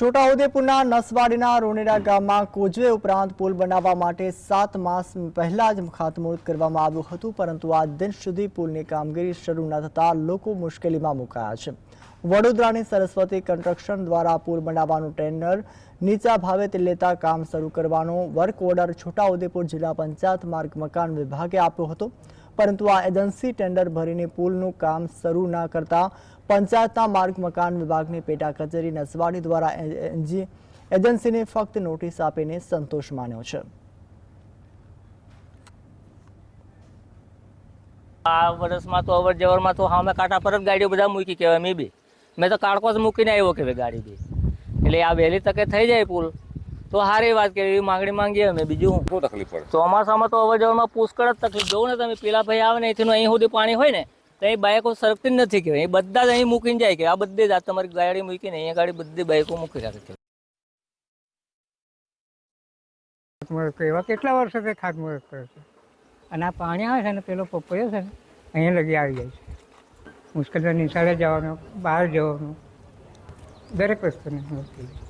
છોટાઉદેપુરના નસવાડીના રોનેડા ગામમાં કોજવે ઉપરાંત પુલ બનાવવા માટે સાત માસ પહેલા જ ખાતમુહૂર્ત કરવામાં આવ્યું હતું, પરંતુ આ દિન સુધી પુલની કામગીરી શરૂ ન થતા લોકો મુશ્કેલીમાં મુકાયા છે. વડોદરાની સરસ્વતી કન્સ્ટ્રક્શન દ્વારા પુલ બનાવવાનું ટેન્ડર નીચા ભાવે તે લેતા કામ શરૂ કરવાનો વર્ક ઓર્ડર છોટાઉદેપુર જિલ્લા પંચાયત માર્ગ મકાન વિભાગે આપ્યો હતો. પરંતુ આ એજન્સી ટેન્ડર ભરીને પુલનું કામ શરૂ ના કરતા પંચાયતના માર્ગ મકાન વિભાગની પેટા કચેરી નસવાડી દ્વારા એજન્સીને ફક્ત નોટિસ આપીને સંતોષ માન્યો છે. આ વર્ષમાં તો અવર જવરમાં તો મેં કાંટા પર જ ગાડીઓ બધા મૂકી કહેવાય મેં બી મેં તો કાળકો જ મૂકીને આવ્યો કહેવાય ગાડી બી. એટલે આ વહેલી તકે થઈ જાય પુલ. તો સારી વાત કે એવી માંગણી માંગીએ અમે બીજું શું? તકલીફ પડે? ચોમાસામાં તો અવર જવરમાં પુષ્કળ જ તકલીફ. જોઉં ને તમે પેલા ભાઈ આવે ને અહીંથી અહીં સુધી પાણી હોય ને તો એ બાઇકો સરકતી જ નથી કહેવાય એ બધા જ અહીં મૂકીને જાય કે આ બધી જ આ તમારી ગાડી મૂકીને અહીંયા ગાડી બધી બાઇકો મૂકી રાખે છે. ખાતમુહૂર્ત વર્ષો એવા કેટલા વર્ષોથી ખાતમુહૂર્ત કરે છે? અને આ પાણી આવે છે ને પેલો પપૈયો છે ને અહીંયા લગી આવી જાય છે. મુશ્કેલ નિશાળે જવાનું બહાર જવાનું. દરેક વસ્તુની મુશ્કેલી